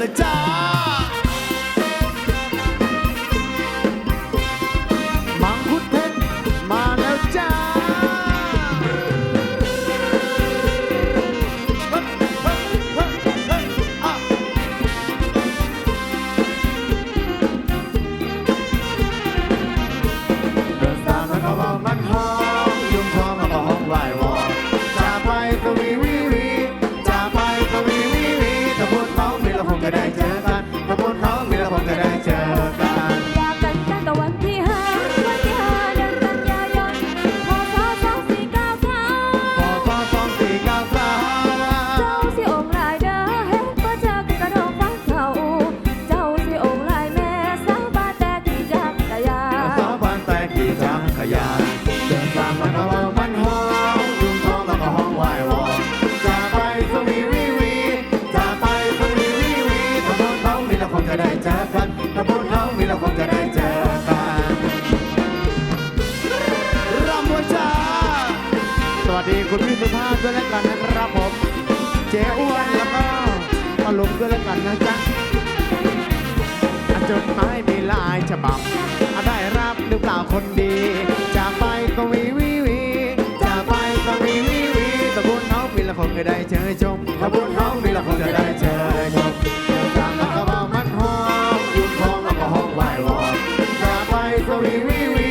ละจ้า ยานเดินตามแล้วก็บอกมันหอมยุ่งทองแล้วก็ห้องไหววอจะไปก็วีวีวีจะไปก็วีวีวีถ้าพูดเขามีเราคงจะได้เจอกันถ้าพูดเขามีเราคงจะได้เจอกันรำด้วยจ้าสวัสดีคุณพี่สุภาพด้วยแล้วกันนะครับผมเจ๊อ้วนแล้วก็ตลุงด้วยแล้วกันนะจ๊ะจดหมายมีลายฉบับ หรือเปล่าคนดีจะไปก็วีวีวีจะไปก็วีวีวีตะบุญเขามีละคงจะได้เจอชมตะบุญเขามีละคงจะได้เจอชมตามแล้วก็บอกมันหอมยุ่งทองแล้วก็ห้องไหววอนจะไปก็วีวีวี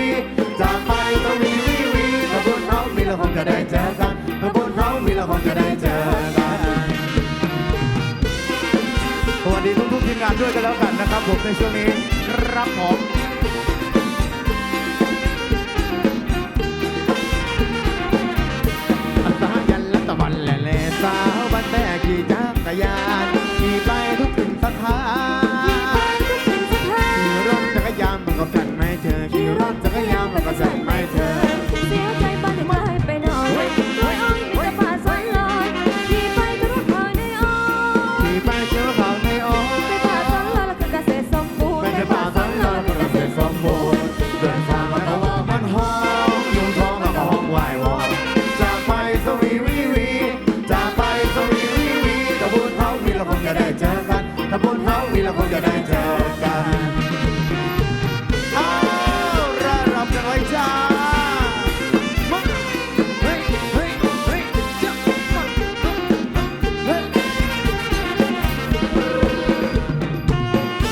จะไปก็วีวีวีตะบุญเขามีละคงจะได้เจอกันตะบุญเขามีละคงจะได้เจอกันสวัสดีทุกๆทีมงานด้วยกันแล้วกันนะครับผมในช่วงนี้ครับผม ขี่จักรยานขี่ไปทุกถิ่นสถานขี่รถจักรยานมันก็กันไม่เจอขี่รถจักรยานมันก็ใส่ la colgará.